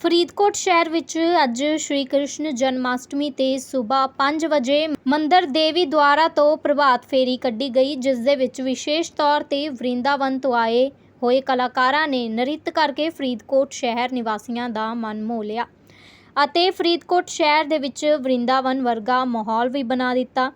ਫਰੀਦਕੋਟ ਸ਼ਹਿਰ ਵਿੱਚ ਅੱਜ ਸ਼੍ਰੀ ਕ੍ਰਿਸ਼ਨ ਜਨਮਾਸ਼ਟਮੀ ਤੇ ਸਵੇਰ 5 ਵਜੇ ਮੰਦਰ ਦੇਵੀ ਦੁਆਰਾ ਤੋਂ ਪ੍ਰਭਾਤ ਫੇਰੀ ਕੱਢੀ ਗਈ, ਜਿਸ ਦੇ ਵਿੱਚ ਵਿਸ਼ੇਸ਼ ਤੌਰ ਤੇ ਵਰਿੰਦਾਵਨ ਤੋਂ ਆਏ ਹੋਏ ਕਲਾਕਾਰਾਂ ਨੇ ਨ੍ਰਿਤ ਕਰਕੇ ਫਰੀਦਕੋਟ ਸ਼ਹਿਰ ਨਿਵਾਸੀਆਂ ਦਾ ਮਨ ਮੋਹ ਲਿਆ ਅਤੇ ਫਰੀਦਕੋਟ ਸ਼ਹਿਰ ਦੇ ਵਿੱਚ ਵਰਿੰਦਾਵਨ ਵਰਗਾ ਮਾਹੌਲ ਵੀ ਬਣਾ ਦਿੱਤਾ।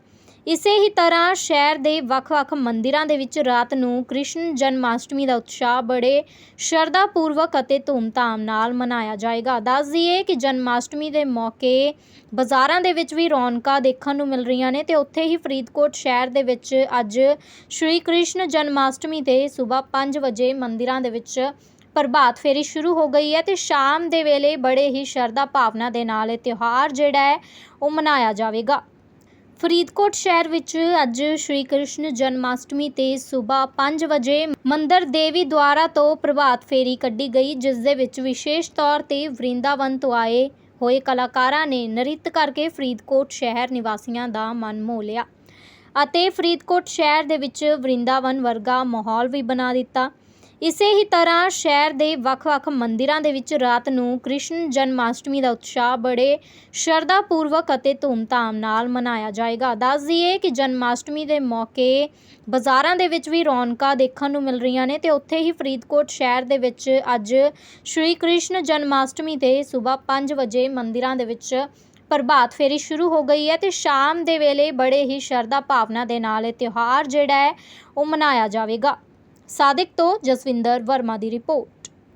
ਇਸੇ ਹੀ ਤਰ੍ਹਾਂ ਸ਼ਹਿਰ ਦੇ ਵੱਖ-ਵੱਖ ਮੰਦਿਰਾਂ ਦੇ ਵਿੱਚ ਰਾਤ ਨੂੰ ਕ੍ਰਿਸ਼ਨ ਜਨਮਾਸ਼ਟਮੀ ਦਾ ਉਤਸ਼ਾਹ ਬੜੇ ਸ਼ਰਧਾ ਪੂਰਵਕ ਅਤੇ ਧੂਮਧਾਮ ਨਾਲ ਮਨਾਇਆ ਜਾਏਗਾ। ਦੱਸ ਦਈਏ ਕਿ ਜਨਮਾਸ਼ਟਮੀ ਦੇ ਮੌਕੇ ਬਾਜ਼ਾਰਾਂ ਦੇ ਵਿੱਚ ਵੀ ਰੌਣਕਾਂ ਦੇਖਣ ਨੂੰ ਮਿਲ ਰਹੀਆਂ ਨੇ ਤੇ ਉੱਥੇ ਹੀ ਫਰੀਦਕੋਟ ਸ਼ਹਿਰ ਦੇ ਵਿੱਚ ਅੱਜ ਸ਼੍ਰੀ ਕ੍ਰਿਸ਼ਨ ਜਨਮਾਸ਼ਟਮੀ ਤੇ ਸਵੇਰ 5 ਵਜੇ ਮੰਦਿਰਾਂ ਦੇ ਵਿੱਚ ਪ੍ਰਭਾਤ ਫੇਰੀ ਸ਼ੁਰੂ ਹੋ ਗਈ ਹੈ ਤੇ ਸ਼ਾਮ ਦੇ ਵੇਲੇ ਬੜੇ ਹੀ ਸ਼ਰਧਾ ਭਾਵਨਾ ਦੇ ਨਾਲ ਇਹ ਤਿਉਹਾਰ ਜਿਹੜਾ ਹੈ ਉਹ ਮਨਾਇਆ ਜਾਵੇਗਾ। ਫਰੀਦਕੋਟ ਸ਼ਹਿਰ ਵਿੱਚ ਅੱਜ ਸ਼੍ਰੀ ਕ੍ਰਿਸ਼ਨ ਜਨਮਾਸ਼ਟਮੀ ਤੇ ਸਵੇਰ 5 ਵਜੇ ਮੰਦਰ ਦੇਵੀ ਦੁਆਰਾ ਤੋਂ ਪ੍ਰਭਾਤ ਫੇਰੀ ਕੱਢੀ ਗਈ, ਜਿਸ ਦੇ ਵਿੱਚ ਵਿਸ਼ੇਸ਼ ਤੌਰ ਤੇ ਵਰਿੰਦਾਵਨ ਤੋਂ ਆਏ ਹੋਏ ਕਲਾਕਾਰਾਂ ਨੇ ਨ੍ਰਿਤ ਕਰਕੇ ਫਰੀਦਕੋਟ ਸ਼ਹਿਰ ਨਿਵਾਸੀਆਂ ਦਾ ਮਨ ਮੋਹ ਲਿਆ ਅਤੇ ਫਰੀਦਕੋਟ ਸ਼ਹਿਰ ਦੇ ਵਿੱਚ ਵਰਿੰਦਾਵਨ ਵਰਗਾ ਮਾਹੌਲ ਵੀ ਬਣਾ ਦਿੱਤਾ। ਇਸੇ ਹੀ ਤਰ੍ਹਾਂ ਸ਼ਹਿਰ ਦੇ ਵੱਖ-ਵੱਖ ਮੰਦਿਰਾਂ ਦੇ ਵਿੱਚ ਰਾਤ ਨੂੰ ਕ੍ਰਿਸ਼ਨ ਜਨਮਾਸ਼ਟਮੀ ਦਾ ਉਤਸ਼ਾਹ ਬੜੇ ਸ਼ਰਧਾ ਪੂਰਵਕ ਅਤੇ ਧੂਮਧਾਮ ਨਾਲ ਮਨਾਇਆ ਜਾਏਗਾ। ਦੱਸ ਦਈਏ ਕਿ ਜਨਮਾਸ਼ਟਮੀ ਦੇ ਮੌਕੇ ਬਾਜ਼ਾਰਾਂ ਦੇ ਵਿੱਚ ਵੀ ਰੌਣਕਾਂ ਦੇਖਣ ਨੂੰ ਮਿਲ ਰਹੀਆਂ ਨੇ ਤੇ ਉੱਥੇ ਹੀ ਫਰੀਦਕੋਟ ਸ਼ਹਿਰ ਦੇ ਵਿੱਚ ਅੱਜ ਸ਼੍ਰੀ ਕ੍ਰਿਸ਼ਨ ਜਨਮਾਸ਼ਟਮੀ ਤੇ ਸਵੇਰ 5 ਵਜੇ ਮੰਦਿਰਾਂ ਦੇ ਵਿੱਚ ਪ੍ਰਭਾਤ ਫੇਰੀ ਸ਼ੁਰੂ ਹੋ ਗਈ ਹੈ ਤੇ ਸ਼ਾਮ ਦੇ ਵੇਲੇ ਬੜੇ ਹੀ ਸ਼ਰਧਾ ਭਾਵਨਾ ਦੇ ਨਾਲ ਇਹ ਤਿਉਹਾਰ ਜਿਹੜਾ ਹੈ ਉਹ ਮਨਾਇਆ ਜਾਵੇਗਾ। ਸਾਦਿਕ ਤੋਂ ਜਸਵਿੰਦਰ ਵਰਮਾ ਦੀ ਰਿਪੋਰਟ।